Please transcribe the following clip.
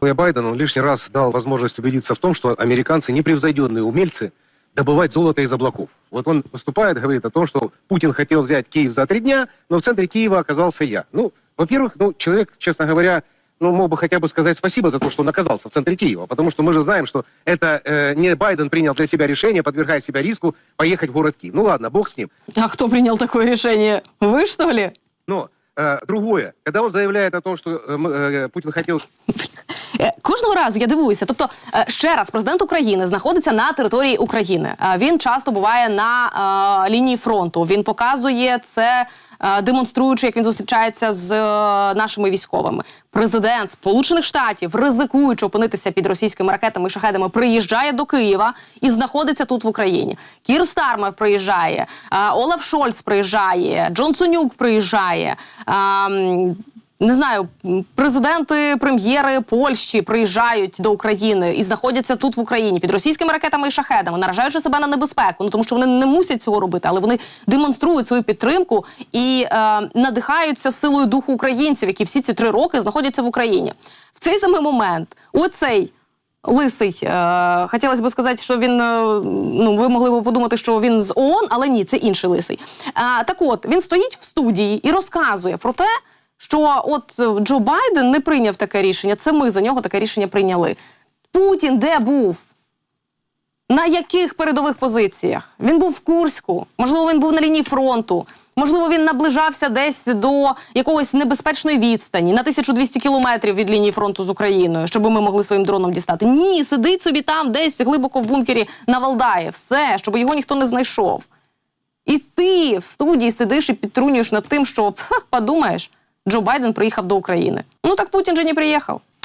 Байден, он лишний раз дал возможность убедиться в том, что американцы непревзойденные умельцы добывать золото из облаков. Вот он выступает, говорит о том, что Путин хотел взять Киев за три дня, но в центре Киева оказался я. Ну, во-первых, ну, человек, честно говоря, ну, мог бы хотя бы сказать спасибо за то, что он оказался в центре Киева, потому что мы же знаем, что это э, не Байден принял для себя решение, подвергая себя риску поехать в город Киев. Ну ладно, бог с ним. А кто принял такое решение? Вы, что ли? Но э, другое, когда он заявляет о том, что э, э, Путин хотел Кожного разу я дивуюся. Тобто, е, ще раз, президент України знаходиться на території України. Е, Він часто буває на е, лінії фронту. Він показує це, демонструючи, як він зустрічається з нашими військовими. Президент Сполучених Штатів, ризикуючи опинитися під російськими ракетами і шахедами, приїжджає до Києва і знаходиться тут в Україні. Кір Стармер приїжджає, Олаф Шольц приїжджає, Джон Сонюк приїжджає. е, м, не знаю, президенти, прем'єри Польщі приїжджають до України і знаходяться тут в Україні під російськими ракетами і шахедами, наражаючи себе на небезпеку. Ну тому що вони не мусять цього робити, але вони демонструють свою підтримку і е, надихаються силою духу українців, які всі ці три роки знаходяться в Україні. В цей самий момент оцей. Лисий, е, хотілося б сказати, що він е, ну ви могли б подумати, що він з ООН, але ні, це інший лисий. А, так от він стоїть в студії і розказує про те, що от е, Джо Байден не прийняв таке рішення. Це ми за нього таке рішення прийняли. Путін де був? На яких передових позиціях? Він був в Курську, можливо, він був на лінії фронту, можливо, він наближався десь до якогось небезпечної відстані на 1200 кілометрів від лінії фронту з Україною, щоб ми могли своїм дроном дістати. Ні, сидить собі там, десь глибоко в бункері на Валдаї. Все, щоб його ніхто не знайшов. І ти в студії сидиш і підтрунюєш над тим, що подумаєш, Джо Байден приїхав до України. Ну так Путін же не приїхав.